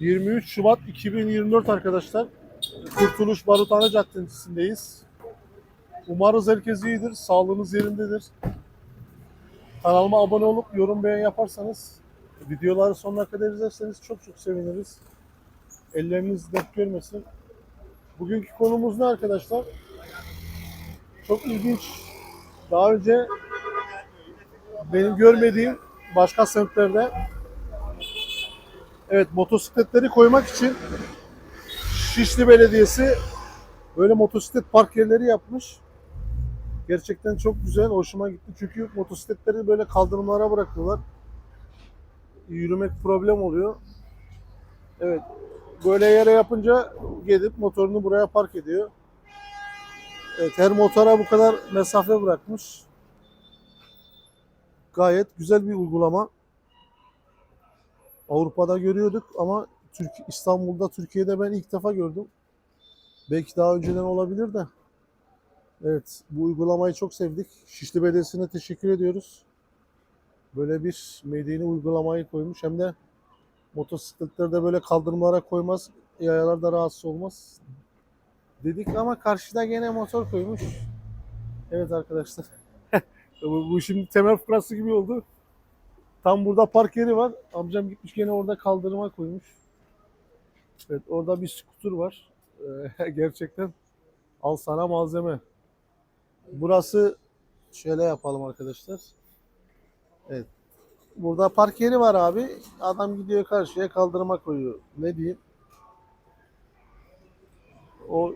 23 Şubat 2024 arkadaşlar. Kurtuluş Baruthane Caddesi'ndeyiz. Umarız herkes iyidir, sağlığınız yerindedir. Kanalıma abone olup yorum beğen yaparsanız, videoları sonuna kadar izlerseniz çok çok seviniriz. Elleriniz dert görmesin. Bugünkü konumuz ne arkadaşlar? Çok ilginç. Daha önce benim görmediğim başka semtlerde evet motosikletleri koymak için Şişli Belediyesi böyle motosiklet park yerleri yapmış. Gerçekten çok güzel, hoşuma gitti. Çünkü motosikletleri böyle kaldırımlara bırakıyorlar. Yürümek problem oluyor. Evet, böyle yere yapınca gelip motorunu buraya park ediyor. Evet, her motora bu kadar mesafe bırakmış. Gayet güzel bir uygulama. Avrupa'da görüyorduk ama Türk İstanbul'da, Türkiye'de ben ilk defa gördüm. Belki daha önceden olabilir de. Evet, bu uygulamayı çok sevdik. Şişli Belediyesi'ne teşekkür ediyoruz. Böyle bir medeni uygulamayı koymuş. Hem de motosikletleri de böyle kaldırımlara koymaz. Yayalar da rahatsız olmaz. Dedik ama karşıda gene motor koymuş. Evet arkadaşlar. bu, bu şimdi temel fıkrası gibi oldu. Tam burada park yeri var. Amcam gitmiş gene orada kaldırıma koymuş. Evet orada bir skuter var. Ee, gerçekten al sana malzeme. Burası şöyle yapalım arkadaşlar. Evet. Burada park yeri var abi. Adam gidiyor karşıya kaldırıma koyuyor. Ne diyeyim? O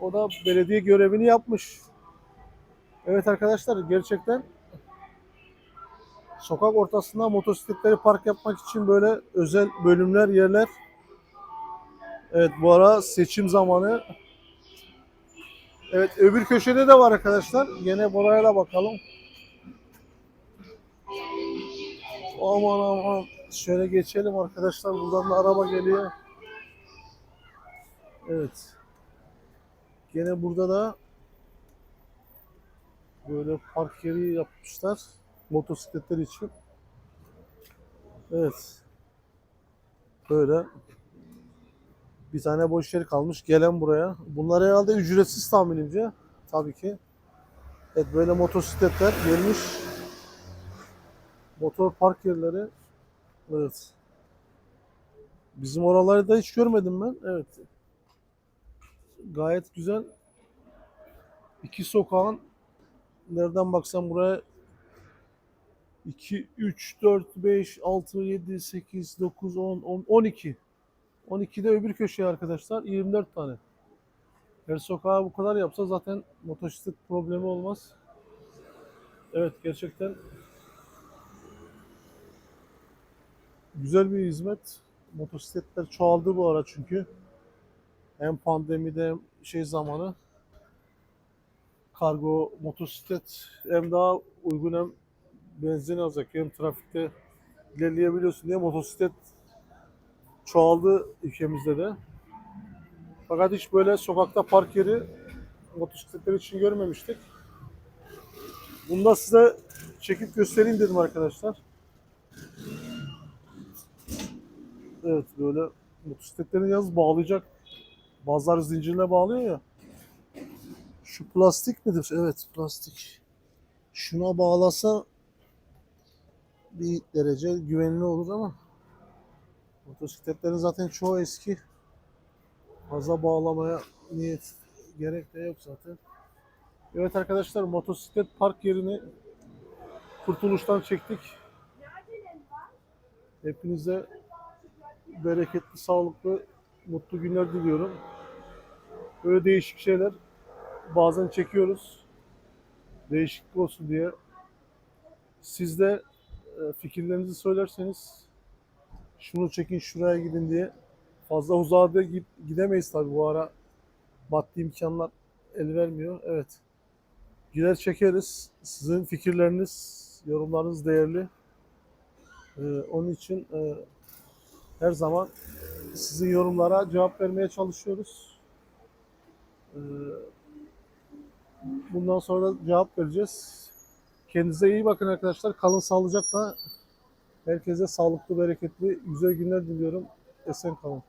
o da belediye görevini yapmış. Evet arkadaşlar gerçekten sokak ortasında motosikletleri park yapmak için böyle özel bölümler, yerler. Evet bu ara seçim zamanı. Evet öbür köşede de var arkadaşlar. Yine buraya da bakalım. Aman aman. Şöyle geçelim arkadaşlar. Buradan da araba geliyor. Evet. Gene burada da böyle park yeri yapmışlar motosikletler için. Evet. Böyle bir tane boş yer kalmış. Gelen buraya. Bunlar herhalde ücretsiz tahminimce. Tabii ki. Evet böyle motosikletler gelmiş. Motor park yerleri. Evet. Bizim oraları da hiç görmedim ben. Evet. Gayet güzel. İki sokağın nereden baksan buraya 2, 3, 4, 5, 6, 7, 8, 9, 10, 10, 12. 12'de öbür köşeye arkadaşlar 24 tane. Her sokağa bu kadar yapsa zaten motosiklet problemi olmaz. Evet gerçekten güzel bir hizmet. Motosikletler çoğaldı bu ara çünkü. Hem pandemide hem şey zamanı kargo motosiklet hem daha uygun hem benzin yakıyor hem trafikte ilerleyebiliyorsun diye motosiklet çoğaldı ülkemizde de. Fakat hiç böyle sokakta park yeri motosikletler için görmemiştik. Bunu da size çekip göstereyim dedim arkadaşlar. Evet böyle motosikletlerin yalnız bağlayacak. Bazıları zincirine bağlıyor ya. Şu plastik midir? Evet plastik. Şuna bağlasa bir derece güvenli olur ama motosikletlerin zaten çoğu eski. Fazla bağlamaya niyet gerek de yok zaten. Evet arkadaşlar motosiklet park yerini kurtuluştan çektik. Hepinize bereketli, sağlıklı, mutlu günler diliyorum. Böyle değişik şeyler bazen çekiyoruz. Değişiklik olsun diye. Siz de fikirlerinizi söylerseniz şunu çekin şuraya gidin diye fazla uzağa gidemeyiz tabi bu ara maddi imkanlar el vermiyor. Evet. Gider çekeriz. Sizin fikirleriniz, yorumlarınız değerli. Ee, onun için e, her zaman sizin yorumlara cevap vermeye çalışıyoruz. Ee, bundan sonra da cevap vereceğiz. Kendinize iyi bakın arkadaşlar. Kalın sağlıcakla. Herkese sağlıklı, bereketli, güzel günler diliyorum. Esen kalın.